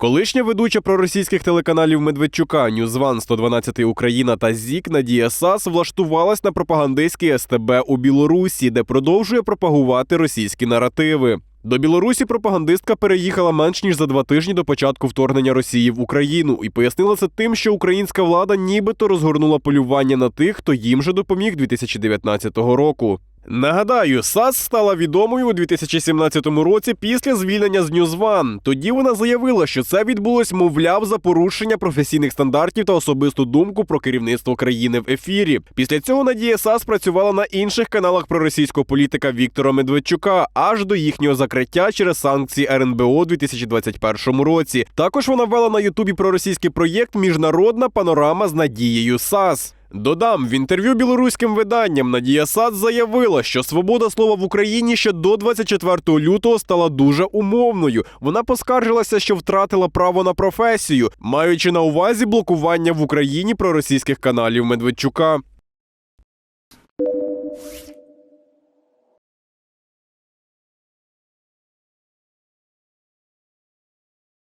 Колишня ведуча проросійських телеканалів Медведчука, Ньюзван 112 Україна та ЗІК Надія Сас влаштувалась на пропагандистський СТБ у Білорусі, де продовжує пропагувати російські наративи. До Білорусі пропагандистка переїхала менш ніж за два тижні до початку вторгнення Росії в Україну і пояснила це тим, що українська влада нібито розгорнула полювання на тих, хто їм же допоміг 2019 року. Нагадаю, САС стала відомою у 2017 році після звільнення з Ньюзван. Тоді вона заявила, що це відбулось, мовляв, за порушення професійних стандартів та особисту думку про керівництво країни в ефірі. Після цього Надія САС працювала на інших каналах проросійського політика Віктора Медведчука аж до їхнього закриття через санкції РНБО у 2021 році. Також вона вела на Ютубі проросійський проєкт Міжнародна панорама з Надією САС. Додам в інтерв'ю білоруським виданням Надія Сад заявила, що свобода слова в Україні ще до 24 лютого стала дуже умовною. Вона поскаржилася, що втратила право на професію, маючи на увазі блокування в Україні проросійських каналів Медведчука.